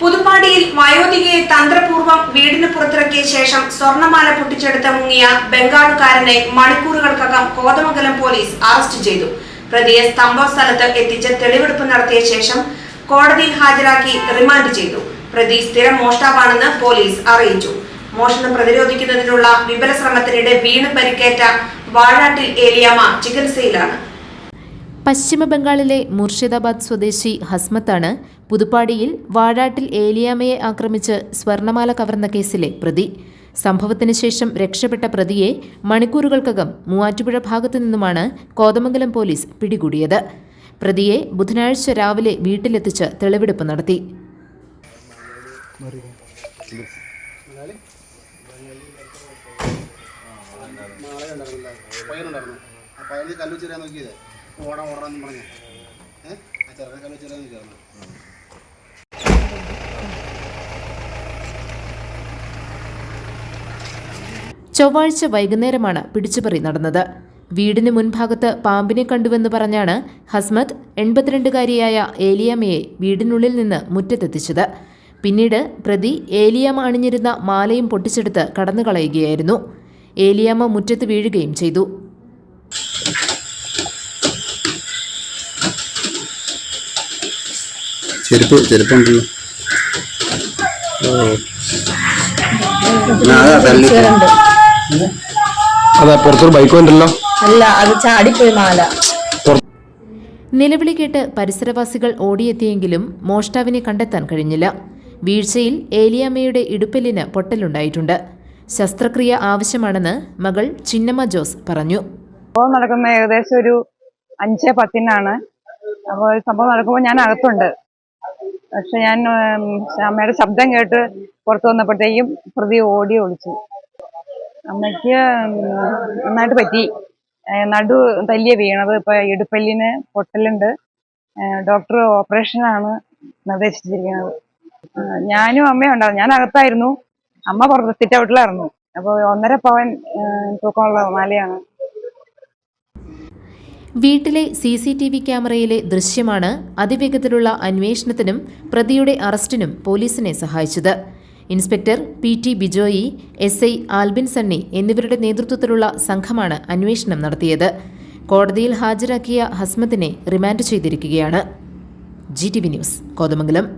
പുതുപ്പാടിയിൽ വയോധികയെ തന്ത്രപൂർവം വീടിന് പുറത്തിറക്കിയ ശേഷം സ്വർണമാല പൊട്ടിച്ചെടുത്ത് മുങ്ങിയ ബംഗാളുകാരനെ മണിക്കൂറുകൾക്കകം കോതമംഗലം പോലീസ് അറസ്റ്റ് ചെയ്തു. പ്രതിയെ സ്തംഭം സ്ഥലത്ത് എത്തിച്ച് തെളിവെടുപ്പ് നടത്തിയ ശേഷം കോടതിയിൽ ഹാജരാക്കി റിമാൻഡ് ചെയ്തു. പ്രതി സ്ഥിരം മോഷ്ടാവാണെന്ന് പോലീസ് അറിയിച്ചു. മോഷണം പ്രതിരോധിക്കുന്നതിനുള്ള വിപുല ശ്രമത്തിനിടെ വീണ് പരിക്കേറ്റ വാഴാട്ടിൽ ഏലിയാമ ചികിത്സയിലാണ്. പശ്ചിമ ബംഗാളിലെ മുർഷിദാബാദ് സ്വദേശി ഹസ്മത്താണ് പുതുപ്പാടിയിൽ വാഴാട്ടിൽ ഏലിയാമയെ ആക്രമിച്ച് സ്വർണമാല കവർന്ന കേസിലെ പ്രതി സംഭവത്തിന് ശേഷം രക്ഷപ്പെട്ട പ്രതിയെ മണിക്കൂറുകൾക്കകം മൂവാറ്റുപുഴ ഭാഗത്തു നിന്നുമാണ് കോതമംഗലം പോലീസ് പിടികൂടിയത് പ്രതിയെ ബുധനാഴ്ച രാവിലെ വീട്ടിലെത്തിച്ച് തെളിവെടുപ്പ് നടത്തി പയ്യനുണ്ടായിരുന്നു ആ പയ്യന് നോക്കിയതേ ഓടാൻ ഓടാന്ന് പറഞ്ഞ. ഏഹ് ആ ചെറുക്കൻ കല്ലു ചെറിയാൻ ചൊവ്വാഴ്ച വൈകുന്നേരമാണ് പിടിച്ചുപറി നടന്നത്. വീടിന് മുൻഭാഗത്ത് പാമ്പിനെ കണ്ടുവെന്ന് പറഞ്ഞാണ് ഹസ്മത്ത് എൺപത്തിരണ്ടുകാരിയായ ഏലിയാമ്മയെ വീടിനുള്ളിൽ നിന്ന് മുറ്റത്തെത്തിച്ചത്. പിന്നീട് പ്രതി ഏലിയാമ്മ അണിഞ്ഞിരുന്ന മാലയും പൊട്ടിച്ചെടുത്ത് കടന്നുകളയുകയായിരുന്നു. ഏലിയാമ മുറ്റത്ത് വീഴുകയും ചെയ്തു. ചെരുപ്പ് ചെരുപ്പുണ്ടല്ലോ. അതാ പുറത്തൊരു ബൈക്ക് ഉണ്ടല്ലോ. അല്ല അത് ചാടിപ്പോയി മാല. നിലവിളി കേട്ട് പരിസരവാസികൾ ഓടിയെത്തിയെങ്കിലും മോഷ്ടാവിനെ കണ്ടെത്താൻ കഴിഞ്ഞില്ല. വീഴ്ചയിൽ ഏലിയാമ്മയുടെ ഇടുപ്പലിന് പൊട്ടലുണ്ടായിട്ടുണ്ട്. ശസ്ത്രക്രിയ ആവശ്യമാണെന്ന് മകൾ ചിന്നമ്മ ജോസ് പറഞ്ഞു. സംഭവം നടക്കുന്ന ഏകദേശം ഒരു അഞ്ച് പത്തിനാണ്. അപ്പോൾ സംഭവം നടക്കുമ്പോൾ ഞാൻ അകത്തുണ്ട്. പക്ഷെ ഞാൻ അമ്മയുടെ ശബ്ദം കേട്ട് പുറത്തു വന്നപ്പോഴത്തേക്കും പ്രതി ഓടി ഒളിച്ചു. അമ്മയ്ക്ക് നന്നായിട്ട് പറ്റി. നടു തല്ലിയ വീണത്. ഇപ്പൊ ഇടുപ്പല്ലിന് പൊട്ടലുണ്ട്. ഡോക്ടർ ഓപ്പറേഷനാണ് നിർദ്ദേശിച്ചിരിക്കുന്നത്. ഞാനും അമ്മയും ഉണ്ടായിരുന്നു. ഞാൻ അകത്തായിരുന്നു. അമ്മ പുറത്ത് സിറ്റ് ഔട്ടിലായിരുന്നു അപ്പോൾ ഒന്നര പവൻ തൂക്കമുള്ള മാലയാണ്. വീട്ടിലെ സി സി ടി വി ക്യാമറയിലെ ദൃശ്യമാണ് അതിവേഗത്തിലുള്ള അന്വേഷണത്തിനും പ്രതിയുടെ അറസ്റ്റിനും പോലീസിനെ സഹായിച്ചത്. Inspector P T Bijoy S I Albin Sunny എന്നിവരുടെ നേതൃത്വത്തിലുള്ള സംഘമാണ് അന്വേഷണം നടത്തിയത്. കോടതിയിൽ ഹാജരാക്കിയ ഹസ്മത്തിനെ റിമാൻഡ് ചെയ്തിരിക്കുകയാണ്. G T V news Kothamangalam.